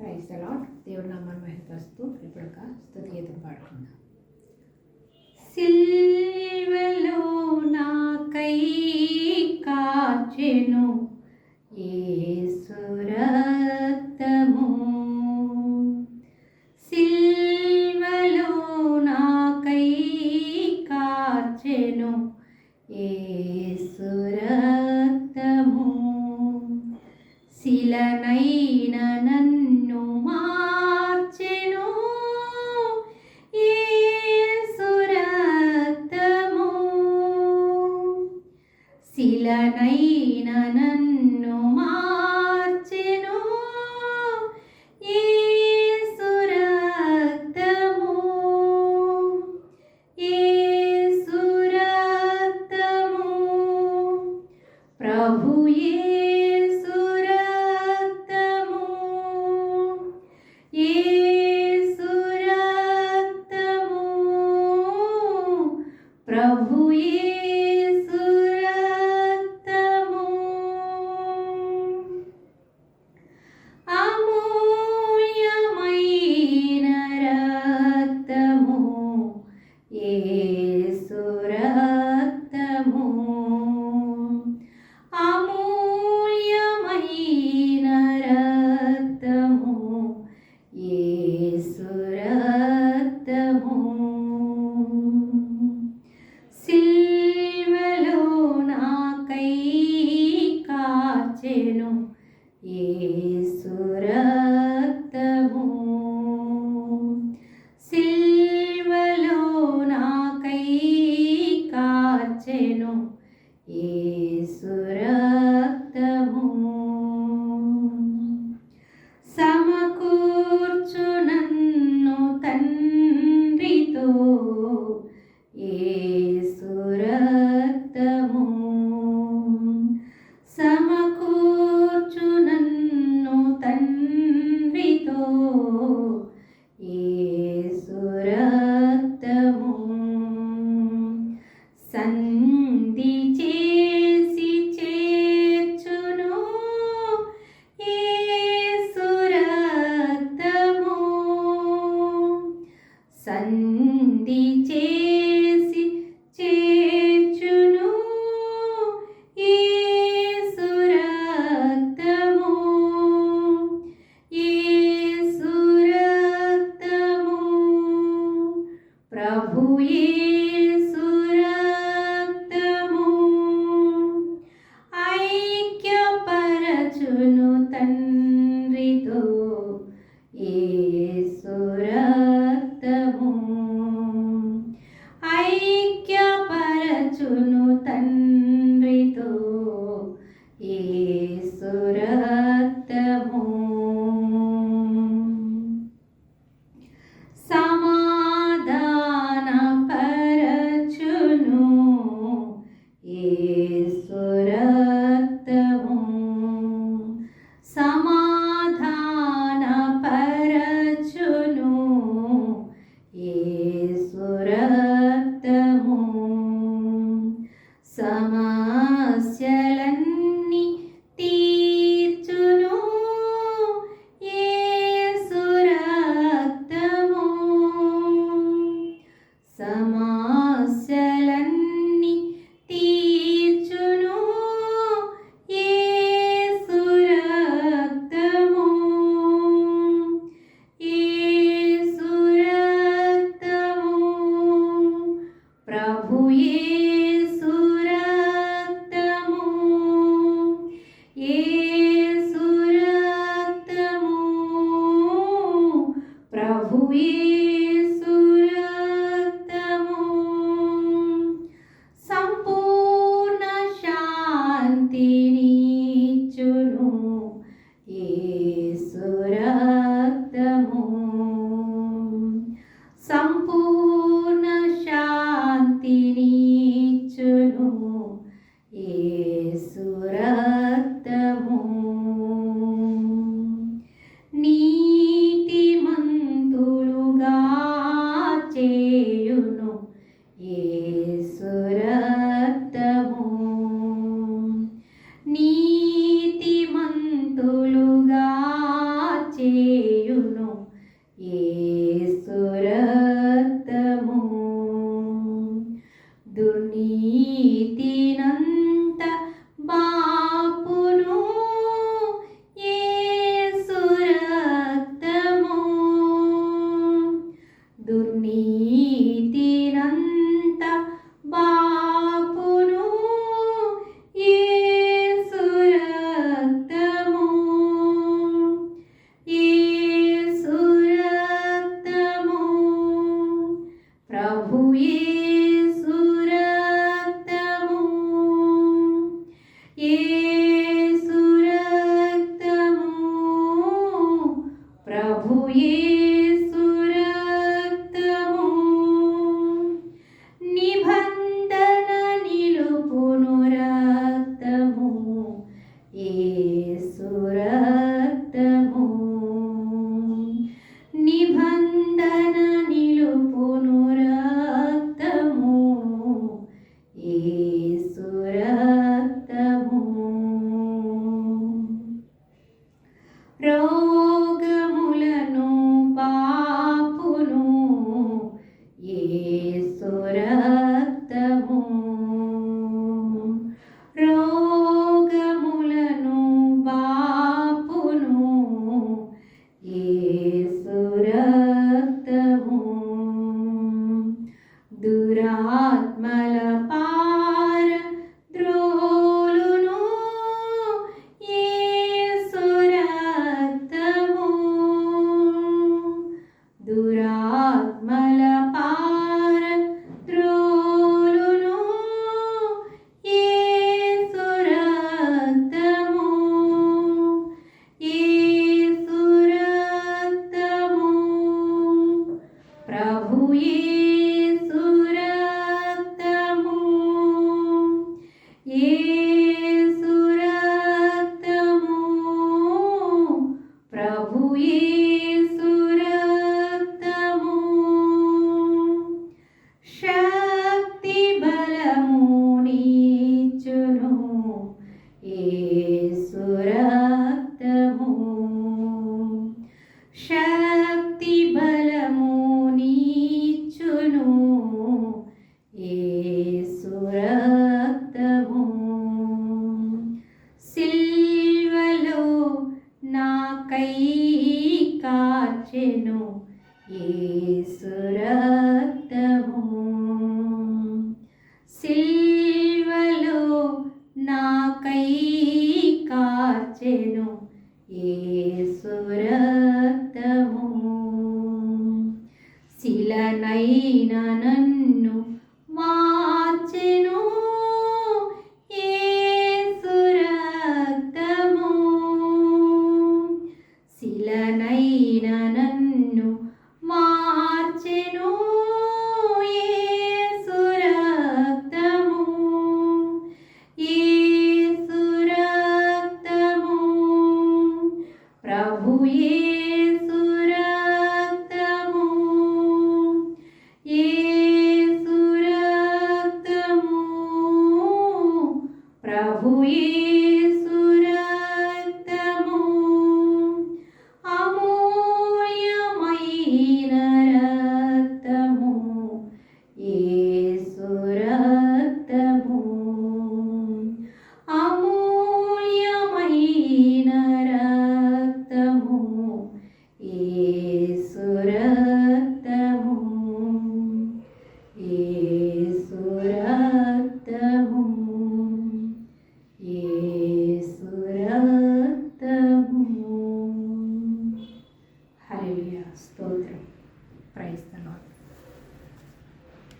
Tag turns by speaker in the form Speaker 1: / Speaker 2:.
Speaker 1: Praise allot దేవుడు నామాన్ని మహిపరుస్తూ ఇప్పుడు ఒక స్థుతి గీతం పాడుకుందాం. సిల్వలో నాకై కాచెను ఏ ahí ಸುರ Зоря Jesús, Y. యేసు రక్తము ప్రభు